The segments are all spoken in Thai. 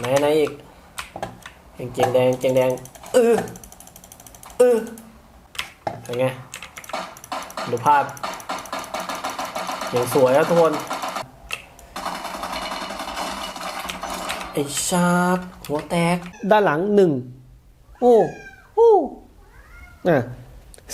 ไหนไหนอีกกางเกงแดงกางเกงแดงเออเออเป็นไงดูภาพอย่างสวยครับทุกคนไอชาร์หัวแตก ด้านหลังหนึ่งโอ้โอ้อะ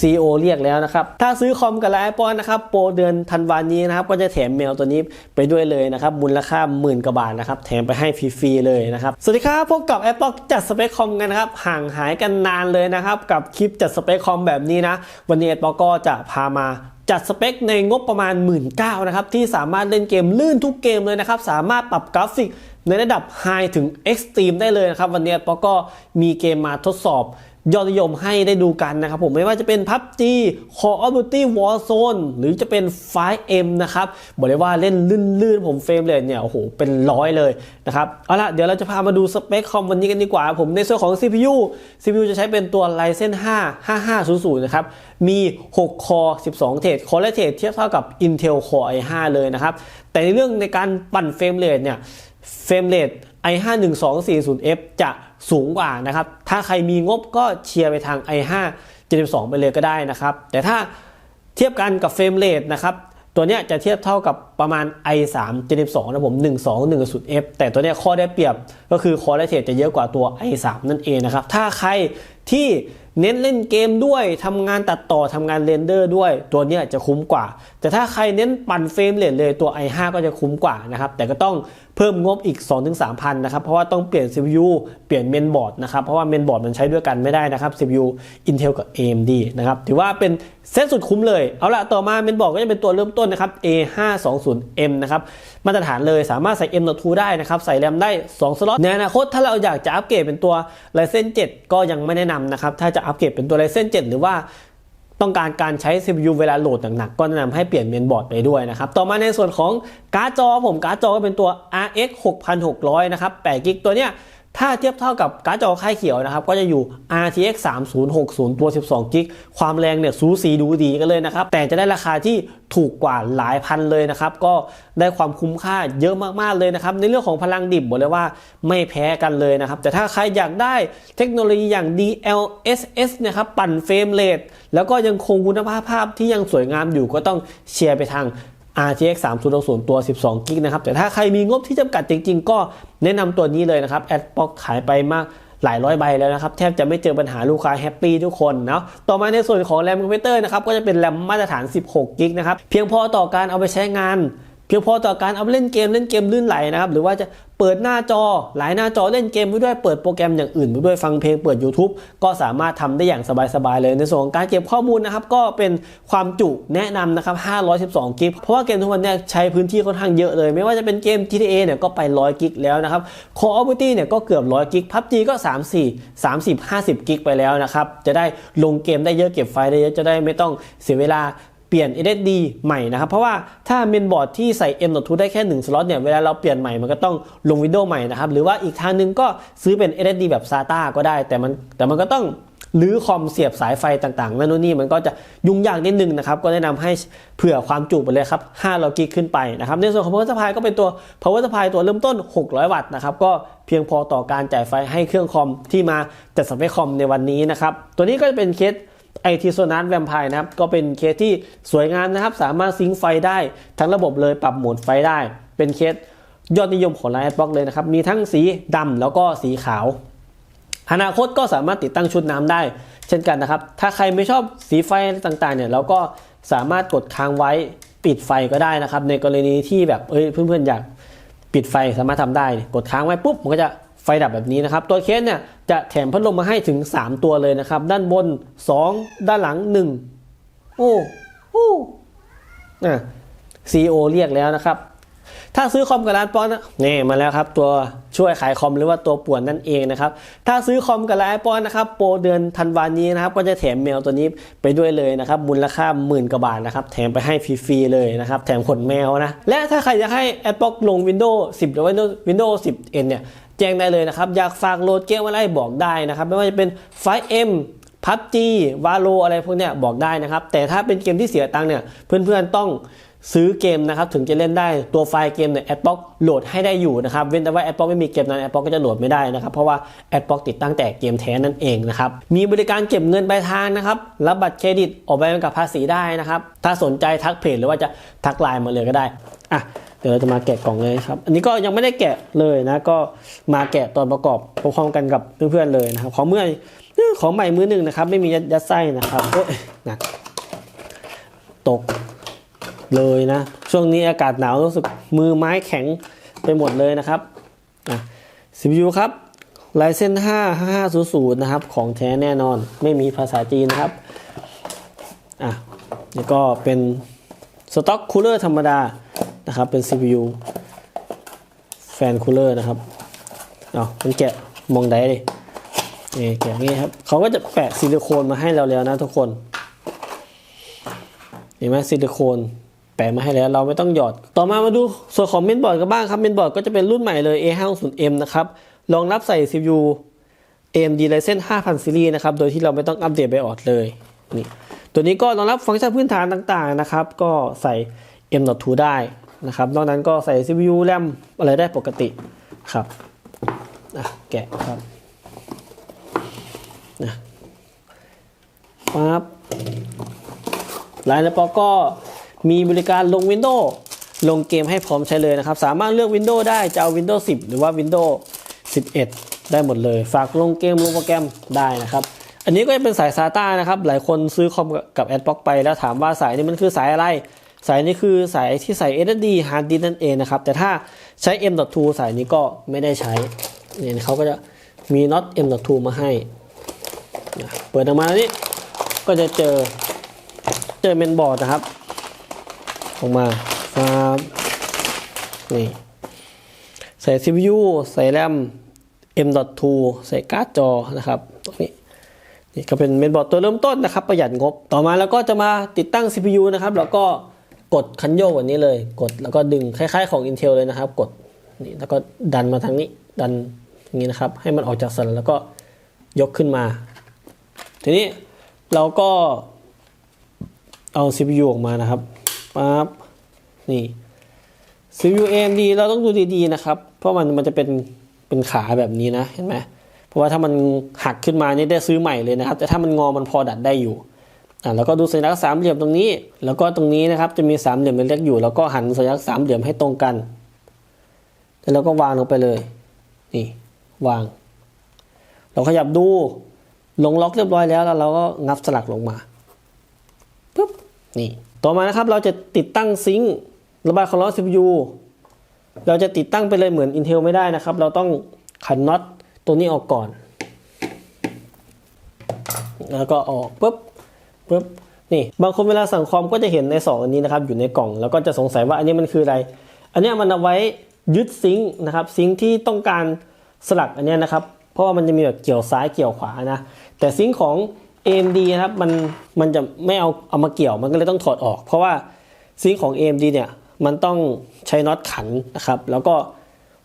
CEO เรียกแล้วนะครับ ถ้าซื้อคอมกับไลน์ปอนนะครับ โปรเดือนธันวานี้นะครับ ก็จะแถมแมวตัวนี้ไปด้วยเลยนะครับ มูลค่าหมื่นกว่าบาทนะครับ แถมไปให้ฟรีๆเลยนะครับ สวัสดีครับพบกับ Apple จัดสเปคคอมกันนะครับ ห่างหายกันนานเลยนะครับ กับคลิปจัดสเปคคอมแบบนี้นะ วันนี้ Apple ก็จะพามาจัดสเปคในงบประมาณ 1 9ื่นนะครับ ที่สามารถเล่นเกมลื่นทุกเกมเลยนะครับ สามารถปรับกราฟิกในระดับ High ถึง Extreme ได้เลยนะครับ วันนี้ปอก็มีเกมมาทดสอบ ยอดนิยมให้ได้ดูกันนะครับผมไม่ว่าจะเป็น PUBG Call of Duty Warzone หรือจะเป็น 5M นะครับบอกเลยว่าเล่นลื่นๆ ผมเฟรมเรทเนี่ยโอ้โหเป็นร้อยเลยนะครับเอาละเดี๋ยวเราจะพามาดูสเปคคอมวันนี้กันดีกว่า ผมในส่วนของ CPU CPU จะใช้เป็นตัว Ryzen 5 5500 นะครับ มี 6 คอ 12 เทรดคอและเทรดเทียบเท่ากับ Intel Core i5 เลยนะครับแต่ในเรื่องในการปั่นเฟรมเรทเนี่ยเฟรมเรท i5 1240F จะ สูงกว่านะครับ ถ้าใครมีงบก็เชียร์ไปทาง i5 72 ไปเลยก็ได้นะครับ แต่ถ้าเทียบกันกับเฟรมเรทนะครับ ตัวเนี้ยจะเทียบเท่ากับประมาณ i3 72นะผม 1210F แต่ตัวเนี้ยข้อได้เปรียบก็คือคอและเทรดจะเยอะกว่าตัว i3 นั่นเองนะครับ ถ้าใครที่ เน้นเล่นเกมด้วยทำงานตัดต่อทำงานเรนเดอร์ด้วย ตัวนี้จะคุ้มกว่า แต่ถ้าใครเน้นปั่นเฟรมเรทเลยตัว i5 ก็จะคุ้มกว่านะครับ แต่ก็ต้องเพิ่มงบอีก 2-3พันนะครับ เพราะว่าต้องเปลี่ยน CPU เปลี่ยนเมนบอร์ดนะครับ เพราะว่าเมนบอร์ดมันใช้ด้วยกันไม่ได้นะครับ CPU Intel กับ AMD นะครับ ถือว่าเป็นเซตสุดคุ้มเลย เอาละต่อมาเมนบอร์ดก็จะเป็นตัวเริ่มต้นนะครับ A520M นะครับ มาตรฐานเลยสามารถใส่ M.2 ได้นะครับ ใส่แรมได้ 2 สล็อต ในอนาคตถ้าเราอยากจะอัปเกรดเป็นตัว Ryzen 7 ก็ยังไม่แนะนำนะครับ ถ้าจะอัปเกรดเป็นตัว Ryzen 7 หรือว่าต้องการการใช้ CPU เวลาโหลดหนักๆ ก็แนะนำให้เปลี่ยนเมนบอร์ดไปด้วยนะครับ ต่อมาในส่วนของการ์ดจอผมการ์ดจอก็เป็นตัว RX 6600 นะครับ8กิกตัวเนี้ย ถ้าเทียบเท่ากับการ์ดจอค่ายเขียวนะครับก็จะอยู่ RTX 3060 ตัว 12กิกความแรงเนี่ยสูสีดูดีกันเลยนะครับ แต่จะได้ราคาที่ถูกกว่าหลายพันเลยนะครับ ก็ได้ความคุ้มค่าเยอะมากๆเลยนะครับ ในเรื่องของพลังดิบบอกเลยว่าไม่แพ้กันเลยนะครับ แต่ถ้าใครอยากได้เทคโนโลยีอย่าง DLSS นะครับ ปั่นเฟรมเรทแล้วก็ยังคงคุณภาพภาพที่ยังสวยงามอยู่ก็ต้องเชียร์ไปทาง RTX 3060 ตัว 12 กิกนะครับ แต่ถ้าใครมีงบที่จำกัดจริง ๆ ก็แนะนำตัวนี้เลยนะครับ a d b l o c k ขายไปมากหลายร้อยใบแล้วนะครับ แทบจะไม่เจอปัญหาลูกค้าแฮปปี้ทุกคนเนาะต่อมาในส่วนของแรมคอมพิวเตอร์นะครับ ก็จะเป็นแรมมาตรฐาน 16 กิกนะครับ เพียงพอต่อการเอาไปใช้งาน พียงพอต่อการเอาเล่นเกมเล่นเกมลื่นไหลนะครับ หรือว่าจะเปิดหน้าจอหลายหน้าจอเล่นเกมไปด้วยเปิดโปรแกรมอย่างอื่นไปด้วยฟังเพลงเปิด YouTube ก็สามารถทำได้อย่างสบายๆเลย ในส่วนของการเก็บข้อมูลนะครับก็เป็นความจุแนะนำนะครับ 512 กิกเพราะว่าเกมทุกวันนี้ใช้พื้นที่ค่อนข้างเยอะเลย ไม่ว่าจะเป็นเกม GTA เนี่ยก็ไป 100 กิกแล้วนะครับ Call of Duty เนี่ยก็เกือบ 100 กิก PUBG ก็ 34 30 50 กิกไปแล้วนะครับจะได้ลงเกมได้เยอะเก็บไฟล์ได้เยอะจะได้ไม่ต้องเสียเวลา เปลี่ยน SSD ใหม่นะครับ เพราะว่าถ้าเมนบอร์ดที่ใส่ M.2 ได้แค่1สล็อตเนี่ยเวลาเราเปลี่ยนใหม่มันก็ต้องลงวิดีโอใหม่นะครับ หรือว่าอีกทางหนึงก็ซื้อเป็น SSD แบบ SATA ก็ได้ แต่มันแต่มันก็ต้องรื้อคอมเสียบสายไฟต่างๆนั่นนู่นนี่มันก็จะยุ่งยากนิดนึงนะครับ ก็แนะนำให้เผื่อความจุไปเลยครับ500กิกขึ้นไปนะครับ ในส่วนของ power supply ก็เป็นตัว power supply ตัวเริ่มต้น 600 วัตต์นะครับ ก็เพียงพอต่อการจ่ายไฟให้เครื่องคอมที่มาจัดสเปคคอมในวันนี้นะครับ ตัวนี้ก็จะเป็นเคส ไอทีโซนัสแวมไพร์นะครับ ก็เป็นเคสที่สวยงามนะครับ สามารถซิงไฟได้ทั้งระบบเลยปรับโหมดไฟได้ เป็นเคสยอดนิยมของไลน์บ็อกเลยนะครับ มีทั้งสีดำแล้วก็สีขาว อนาคตก็สามารถติดตั้งชุดน้ำได้ เช่นกันนะครับ ถ้าใครไม่ชอบสีไฟต่างๆเนี่ยเราก็สามารถกดค้างไว้ปิดไฟก็ได้นะครับ ในกรณีที่แบบเอ้ยเพื่อนๆอยากปิดไฟสามารถทำได้ กดค้างไว้ปุ๊บมันก็จะ ไฟดับแบบนี้นะครับ ตัวเคสเนี่ยจะแถมพัดลมมาให้ถึง 3 ตัวเลยนะครับ ด้านบน 2 ด้านหลัง 1 โอ้โอ้อะ CEO เรียกแล้วนะครับ ถ้าซื้อคอมกับร้านปอนนะนี่มาแล้วครับ ตัวช่วยขายคอมหรือว่าตัวป่วนนั่นเองนะครับ ถ้าซื้อคอมกับร้านปอนนะครับ โปรเดือนธันวานี้นะครับ ก็จะแถมแมวตัวนี้ไปด้วยเลยนะครับ มูลค่าหมื่นกว่าบาทนะครับ แถมไปให้ฟรีๆเลยนะครับ แถมขนแมวนะ และถ้าใครจะให้ a d b l o c k ลง Windows 10 หรือ Windows Windows 10 N เนี่ย แจ้งได้เลยนะครับ อยากฝากโหลดเกมอะไรบอกได้นะครับ ไม่ว่าจะเป็น 5M PUBG Valo อะไรพวกเนี้ยบอกได้นะครับ แต่ถ้าเป็นเกมที่เสียตังค์เนี่ยเพื่อนๆต้องซื้อเกมนะครับถึงจะเล่นได้ตัวไฟล์เกมเนี่ยแอดบ็อกโหลดให้ได้อยู่นะครับเว้นแต่ว่าแอดบ็อกไม่มีเกมนั้นแอดบ็อกก็จะโหลดไม่ได้นะครับเพราะว่าแอดบ็อกติดตั้งแต่เกมแท้นั่นเองนะครับมีบริการเก็บเงินปลายทางนะครับรับบัตรเครดิตออกใบกำกับภาษีได้นะครับถ้าสนใจทักเพจหรือว่าจะทักไลน์มาเลยก็ได้อะ เดี๋ยวเราจะมาแกะกล่องเลยครับ อันนี้ก็ยังไม่ได้แกะเลยนะ ก็มาแกะตอนประกอบพร้อมกันกับเพื่อนๆเลยนะครับ ของเมื่อของใหม่มือหนึ่งนะครับ ไม่มียัดไส้นะครับเอ้ยหนักตกเลยนะ ช่วงนี้อากาศหนาวรู้สึกมือไม้แข็งไปหมดเลยนะครับอะ CPU ครับ Ryzen 5 5500 นะครับ ของแท้แน่นอน ไม่มีภาษาจีนนะครับ อะแล้วก็เป็นสต็อกคูลเลอร์ธรรมดา นะครับ เป็น CPU แฟนคูลเลอร์นะครับเอามันแกะมองได้ดิเอ่แกะงนี้ครับเขาก็จะแปะซิลิโคนมาให้เราแล้วนะทุกคน เห็นไหมซิลิโคนแปะมาให้แล้ว เราไม่ต้องหยอด ต่อมามาดูส่วนของเมนบอร์ดกันบ้างครับเมนบอร์ดก็จะเป็นรุ่นใหม่เลย A560M นะครับรองรับใส่ CPU AMD Ryzen 5000 Series นะครับ โดยที่เราไม่ต้องอัปเดตไบออดเลย นี่ ตัวนี้ก็รองรับฟังก์ชันพื้นฐานต่างๆนะครับ ก็ใส่ M.2 ได้ นะครับ นอกนั้นก็ใส่ CPU RAM อะไรได้ปกติครับอะแกะครับนะปั๊บไลน์และปอก็มีบริการลง Windows ลงเกมให้พร้อมใช้เลยนะครับ สามารถเลือก Windows ได้ จะเอา Windows 10 หรือว่า Windows 11 ได้หมดเลย ฝากลงเกมลงโปรแกรมได้นะครับอันนี้ก็จะเป็นสาย SATA นะครับ หลายคนซื้อคอมกับ AdBlock ไปแล้วถามว่าสายนี้มันคือสายอะไร สายนี้คือสายที่ใส่ SSD hard disk นั่นเองนะครับ แต่ถ้าใช้ M.2 สายนี้ก็ไม่ได้ใช้เนี่ยเขาก็จะมีน็อต M.2 มาให้ เปิดออกมาแล้วนี่ก็จะเจอเจอเมนบอร์ดนะครับ ออกมาฟาบนี่ใส่ CPU ใส่แรม M.2 ใส่การ์ดจอนะครับตรงนี้นี่ก็เป็นเมนบอร์ดตัวเริ่มต้นนะครับ ประหยัดงบต่อมาแล้วก็จะมาติดตั้ง CPU นะครับ แล้วก็ กดคันโยกแบบนี้เลย กดแล้วก็ดึงคล้าย ๆ ของ Intel เลยนะครับ กดนี่แล้วก็ดันมาทางนี้ ดันอย่างนี้นะครับ ให้มันออกจากสันแล้วก็ยกขึ้นมา ทีนี้เราก็เอา CPU ออกมานะครับปั๊บนี่ CPU AMD เราต้องดูดีๆนะครับ เพราะมันมันจะเป็นเป็นขาแบบนี้นะเห็นไหมเพราะว่าถ้ามันหักขึ้นมานี่ได้ซื้อใหม่เลยนะครับ แต่ถ้ามันงอมันพอดัดได้อยู่ อ่าแล้วก็ดูสัญลักษณ์สามเหลี่ยมตรงนี้ แล้วก็ตรงนี้นะครับจะมีสามเหลี่ยมเล็กๆอยู่ แล้วก็หันสัญลักษณ์สามเหลี่ยมให้ตรงกันแล้วก็วางลงไปเลยนี่วาง เราขยับดูลงล็อกเรียบร้อยแล้วแล้วเราก็งับสลักลงมาปุ๊บนี่ต่อมานะครับเราจะติดตั้งซิงค์ระบายความร้อน CPU เราจะติดตั้งไปเลยเหมือน Intel ไม่ได้นะครับ เราต้องขันน็อตตัวนี้ออกก่อน แล้วก็ออกปุ๊บ ปุ๊บนี่บางคนเวลาสั่งคอมก็จะเห็นในสองอันนี้นะครับอยู่ในกล่อง แล้วก็จะสงสัยว่าอันนี้มันคืออะไร อันนี้มันเอาไว้ยึดซิงค์นะครับซิงค์ที่ต้องการสลักอันนี้นะครับเพราะว่ามันจะมีแบบเกี่ยวซ้ายเกี่ยวขวานะแต่ซิงค์ของ AMD นะครับมันมันจะไม่เอาเอามาเกี่ยวมันก็เลยต้องถอดออก เพราะว่าซิงค์ของ AMD เนี่ยมันต้องใช้น็อตขันนะครับแล้วก็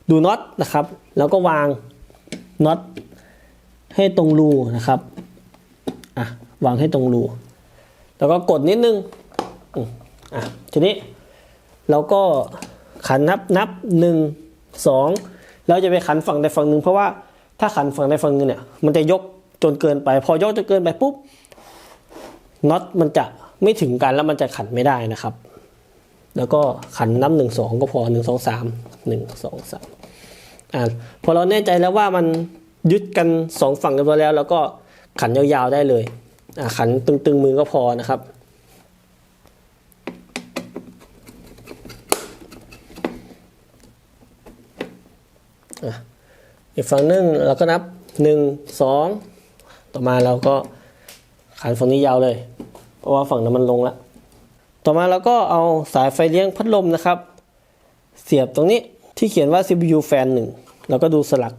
ดูน็อตนะครับ แล้วก็วางน็อตให้ตรงรูนะครับอะวางให้ตรงรู แล้วก็กดนิดนึงอะทีนี้เราก็ขันนับนับหนึ่งสองเราจะไปขันฝั่งใดฝั่งหนึ่งเพราะว่าถ้าขันฝั่งใดฝั่งหนึ่งเนี่ยมันจะยกจนเกินไป พอยกจนเกินไปปุ๊บน็อตมันจะไม่ถึงกันแล้วมันจะขันไม่ได้นะครับ แล้วก็ขันนับหนึ่งสองก็พอหนึ่งสองสามหนึ่งสองสามอ่าพอเราแน่ใจแล้วว่ามันยึดกันสองฝั่งกันไปแล้ว แล้วก็ขันยาวๆได้เลย ขันตึงๆมือก็พอนะครับอีกฝั่งหนึ่งเราก็นับหนึ่งสองต่อมาเราก็ขันฝั่งนี้ยาวเลย เพราะว่าฝั่งนั้นมันลงแล้ว ต่อมาเราก็เอาสายไฟเลี้ยงพัดลมนะครับ เสียบตรงนี้ที่เขียนว่า CPU แฟนหนึ่งแล้วก็ดูสลัก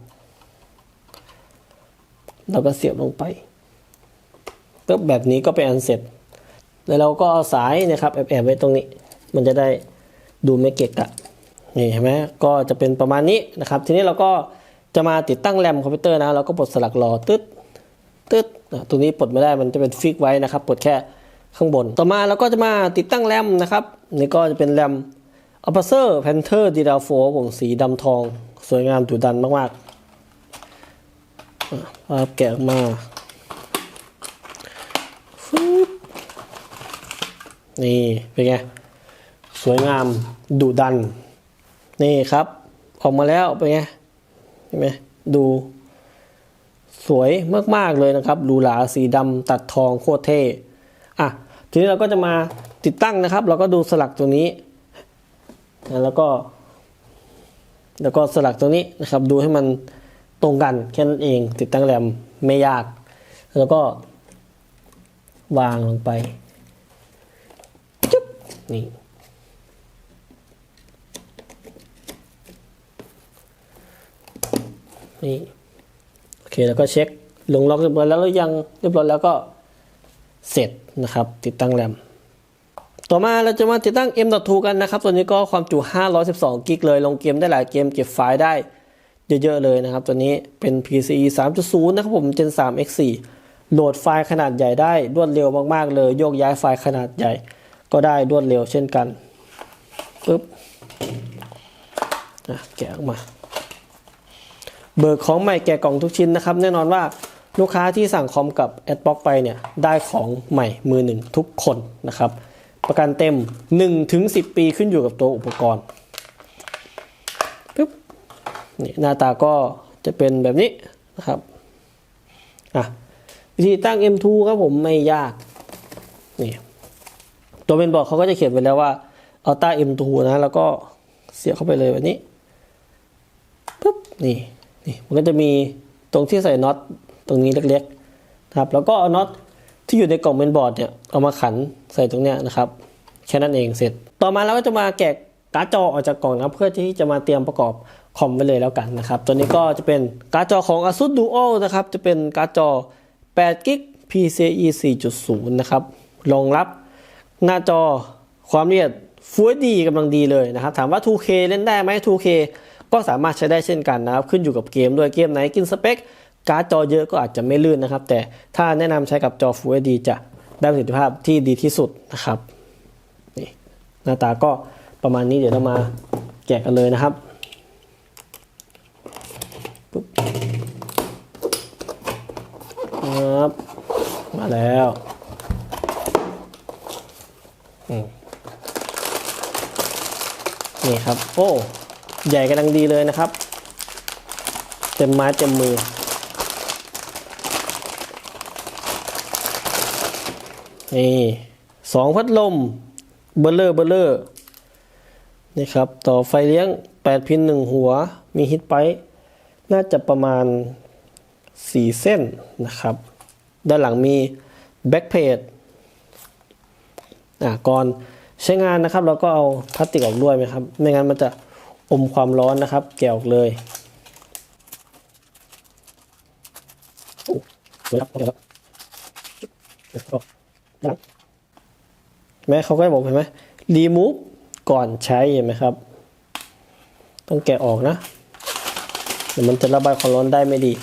เราก็เสียบลงไป ปุ๊บแบบนี้ก็เป็นอันเสร็จ แล้วเราก็เอาสายนะครับแอบๆไว้ตรงนี้ มันจะได้ดูไม่เกะกะนี่เห็นไหมก็จะเป็นประมาณนี้นะครับ ทีนี้เราก็จะมาติดตั้งแรมคอมพิวเตอร์นะเราก็ปลดสลักรอตึ๊ดตึ๊ดตัวนี้ปลดไม่ได้มันจะเป็นฟิกไว้นะครับปลดแค่ข้างบน ต่อมาเราก็จะมาติดตั้งแรมนะครับนี่ก็จะเป็นแรม a p a c e r Panther d d a 4ผมสีดำทอง สวยงามดุดันมากๆภาพแกะมาฟึ๊บ นี่เป็นไง สวยงามดุดัน นี่ครับ ออกมาแล้วเป็นไงเห็นไหมดูสวยมาก ๆ เลยนะครับหรูหราสีดำตัดทองโคตรเท่อะทีนี้เราก็จะมาติดตั้งนะครับ เราก็ดูสลักตัวนี้นะแล้วก็ แล้วก็สลักตัวนี้นะครับ ดูให้มันตรงกันแค่นั้นเอง ติดตั้งแรมไม่ยาก แล้วก็วางลงไป นี่ นี่ โอเค แล้วก็เช็คลงล็อกเรียบร้อยแล้วหรือยังเรียบร้อยแล้วก็เสร็จนะครับ ติดตั้งแรมต่อมาเราจะมาติดตั้ง M.2 กันนะครับตัวนี้ก็ความจุ 512 กิกเลย ลงเกมได้หลายเกมเก็บไฟล์ได้เยอะๆเลยนะครับ ตัวนี้เป็น PCIe 3.0 นะครับผม Gen 3 X4 โหลดไฟล์ขนาดใหญ่ได้รวดเร็วมากๆเลย โยกย้ายไฟล์ขนาดใหญ่ ก็ได้รวดเร็วเช่นกันปึ๊บอะแกะออกมา เบิกของใหม่แกะกล่องทุกชิ้นนะครับ แน่นอนว่าลูกค้าที่สั่งคอมกับ a d b l o c k ไปเนี่ยได้ของใหม่มือหนึ่งทุกคนนะครับ ประกันเต็ม1ถึง10 ปีขึ้นอยู่กับตัวอุปกรณ์ปึ๊บนี่หน้าตาก็จะเป็นแบบนี้นะครับอะวิธีตั้ง M2 ครับผมไม่ยากนี่ ตัวเป็นบอร์ดเขาก็จะเขียนไว้แล้วว่า Ultra M2 นะ แล้วก็เสียบเข้าไปเลยแบบนี้ปึ๊บนี่นี่มันก็จะมีตรงที่ใส่น็อตตรงนี้เล็กๆนะครับ แล้วก็เอาน็อตที่อยู่ในกล่องเมนบอร์ดเนี่ยเอามาขันใส่ตรงเนี้ยนะครับแค่นั้นเองเสร็จ ต่อมาเราก็จะมาแกะการ์ดจอออกจากกล่องนะเพื่อที่จะมาเตรียมประกอบคอมไว้เลยแล้วกันนะครับตัวนี้ก็จะเป็นการ์ดจอของ ASUS Duo นะครับจะเป็นการ์ดจอ8 g b PCIe 4.0 นะครับรองรับ หน้าจอความละเอียด Full HD กำลังดีเลยนะครับ ถามว่า 2K เล่นได้ไหม 2K ก็สามารถใช้ได้เช่นกันนะครับ ขึ้นอยู่กับเกมด้วยเกมไหนกินสเปค การ์ดจอเยอะก็อาจจะไม่ลื่นนะครับ แต่ถ้าแนะนำใช้กับจอ Full HD จะได้ประสิทธิภาพที่ดีที่สุดนะครับนี่หน้าตาก็ประมาณนี้เดี๋ยวเรามาแกะกันเลยนะครับปุ๊บครับมาแล้วอืมนี่ครับ โอ้ ใหญ่กำลังดีเลยนะครับ เต็มไม้เต็มมือ นี่สองพัดลม เบลเลอร์เบลเลอร์ นี่ครับ ต่อไฟเลี้ยง 8 พิน1หัว มีฮิตไปท์น่าจะประมาณ 4 เส้นนะครับ ด้านหลังมีแบ็กเพจอะก่อน ใช้งานนะครับ เราก็เอาพลาสติกออกด้วยไหมครับ ไม่งั้นมันจะอมความร้อนนะครับ แกะออกเลยโอ้เวลาครับครับแม้เขาก็บอกเห็นไหมรีมูฟก่อนใช้เห็นไหมครับ ต้องแกะออกนะเดี๋ยวมันจะระบายความร้อนได้ไม่ดี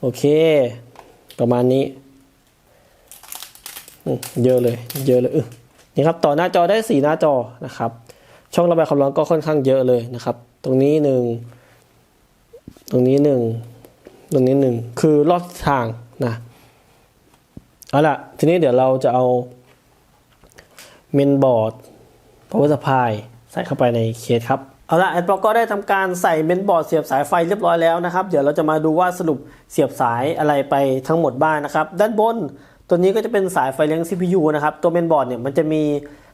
โอเค ประมาณนี้เยอะเลย เยอะเลยอ นี่ครับต่อหน้าจอได้สี่หน้าจอนะครับ ช่องระบายความร้อนก็ค่อนข้างเยอะเลยนะครับ ตรงนี้หนึ่งตรงนี้หนึ่งตรงนี้หนึ่งคือรอบทางนะเอาล่ะ ทีนี้เดี๋ยวเราจะเอาเมนบอร์ด power supply ใส่เข้าไปในเคสครับเอาละแอดบล็อกก็ได้ทำการใส่เมนบอร์ดเสียบสายไฟเรียบร้อยแล้วนะครับ เดี๋ยวเราจะมาดูว่าสรุปเสียบสายอะไรไปทั้งหมดบ้างนะครับ ด้านบน ตัวนี้ก็จะเป็นสายไฟเลี้ยง CPU นะครับ ตัวเมนบอร์ดเนี่ยมันจะมี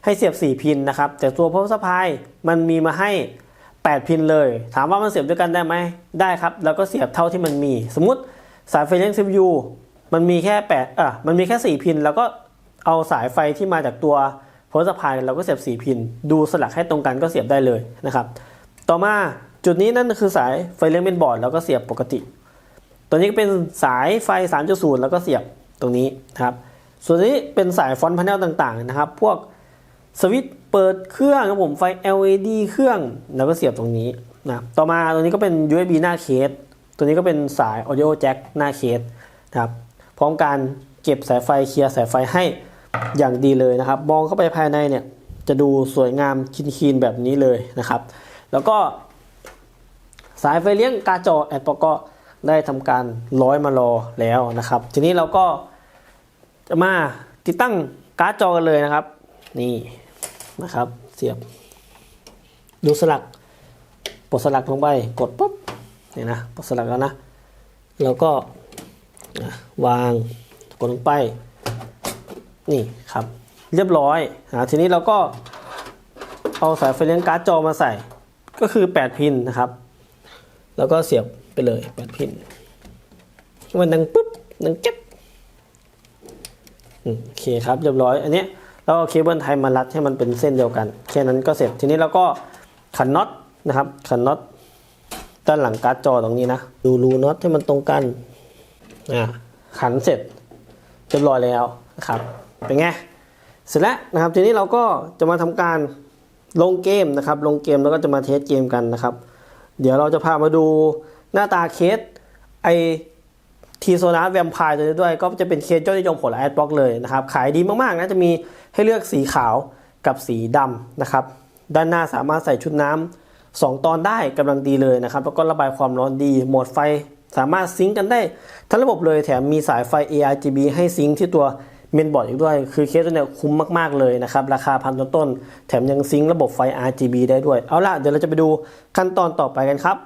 ให้เสียบ 4 พินนะครับ แต่ตัว power supply มันมีมาให้ 8 พินเลย ถามว่ามันเสียบด้วยกันได้ไหมได้ครับ แล้วก็เสียบเท่าที่มันมี สมมุติสายไฟเลี้ยง CPU มันมีแค่8อะมันมีแค่ 4 พิน แล้วก็เอาสายไฟที่มาจากตัวโพลสพายเราก็เสียบ 4 พิน ดูสลักให้ตรงกันก็เสียบได้เลยนะครับ ต่อมาจุดนี้นั่นคือสายไฟเลี้ยงเมนบอร์ดแล้วก็เสียบปกติ ตัวนี้ก็เป็นสายไฟ 3.0 แล้วก็เสียบ ตรงนี้นะครับส่วนนี้เป็นสายฟอนต์พาเนลต่างๆนะครับ พวกสวิตช์เปิดเครื่องครับผมไฟ LED เครื่องแล้วก็เสียบตรงนี้นะต่อมาตัวนี้ก็เป็น USB หน้าเคส ตัวนี้ก็เป็นสาย audio jack หน้าเคสนะครับพร้อมการเก็บสายไฟเคลียร์สายไฟให้อย่างดีเลยนะครับ มองเข้าไปภายในเนี่ยจะดูสวยงามคีนๆแบบนี้เลยนะครับ แล้วก็สายไฟเลี้ยงกาจอแอดปก็ ได้ทำการร้อยมารอแล้วนะครับ ทีนี้เราก็จะมาติดตั้งการ์ดจอกันเลยนะครับ นี่นะครับเสียบ ดูสลักปลดสลักลงไปกดปุ๊บเนี่ยนะปลดสลักแล้วนะแล้วก็วางกดลงไป นี่ครับ เรียบร้อยอะทีนี้เราก็เอาสายไฟเลี้ยงการ์ดจอมาใส่ก็คือ 8 พินนะครับ แล้วก็เสียบ ไปเลย8พินมันดังปุ๊บดังเก็บโอเคครับเรียบร้อย อันนี้เราเอาเคเบิลไทยมารัดให้มันเป็นเส้นเดียวกัน แค่นั้นก็เสร็จทีนี้เราก็ขันน็อตนะครับขันน็อตด้านหลังการ์ดจอตรงนี้นะ ดูรูน็อตให้มันตรงกันอ่าขันเสร็จเรียบร้อยแล้วนะครับเป็นไงเสร็จแล้วนะครับ ทีนี้เราก็จะมาทำการลงเกมนะครับ ลงเกมแล้วก็จะมาเทสเกมกันนะครับ เดี๋ยวเราจะพามาดู หน้าตาเคสไอทีโซนาแวมไพร์ตัวนี้ด้วย ก็จะเป็นเคสยอดนิยมของแอดบล็อกเลยนะครับ ขายดีมากๆนะจะมีให้เลือกสีขาวกับสีดำนะครับ ด้านหน้าสามารถใส่ชุดน้ำสองตอนได้กำลังดีเลยนะครับ แล้วก็ระบายความร้อนดีโหมดไฟสามารถซิงกันได้ทั้งระบบเลยแถมมีสายไฟ ARGB ให้ซิงที่ตัวเมนบอร์ดอีกด้วย คือเคสตัวเนี้ยคุ้มมาก ๆ เลยนะครับ ราคาพันต้นๆแถมยังซิงระบบไฟ RGB ได้ด้วย เอาล่ะ เดี๋ยวเราจะไปดูขั้นตอนต่อไปกันครับ